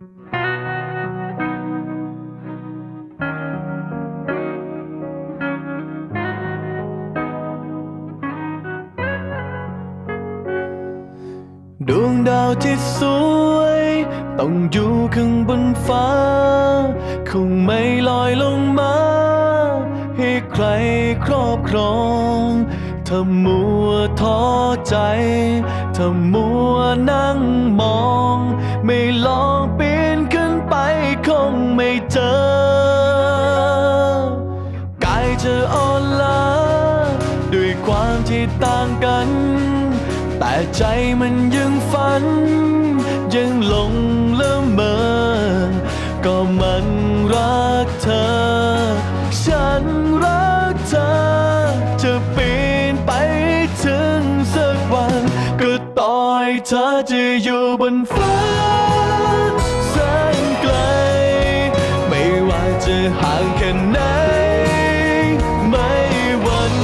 ดวงดาวที่สวย ต้องอยู่ข้างบนฟ้า คงไม่ลอยลงมา ให้ใครครอบครองถ้ามัวท้อใจถ้ามัวนั่งมอง ไม่ลอง เจอกายจะอ่อนล้าด้วยความที่ต่างกัน แต่ใจมันยังฝัน ยังหลงละเมอ ก็มันรักเธอ ฉันรักเธอ จะปีนไปถึงสักวัน ก็ต่อยเธอจะอยู่บนฟ้า จะห่างแค่ไหน ไม่วัน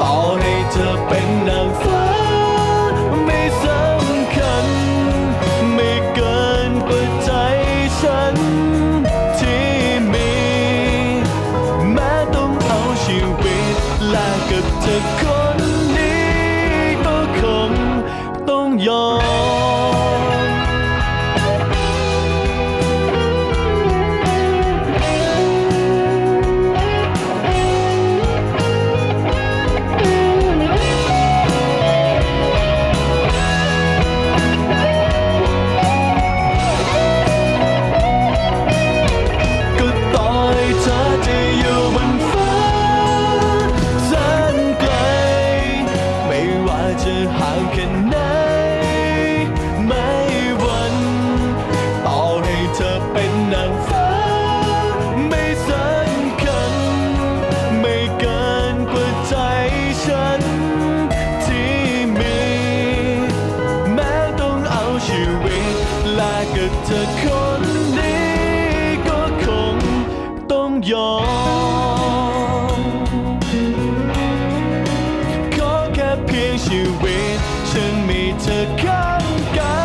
ต่อให้เธอเป็นนางฟ้า ไม่สำคัญ ไม่เกินกว่าใจฉัน ที่มี แม้ต้องเอาชีวิตแลกกับเธอคนนี้ก็คงต้องยอม กกับเธอคนนี้ก็คงต้องยอม ขอแค่เพียงชีวิต ฉันมีเธอข้างกาย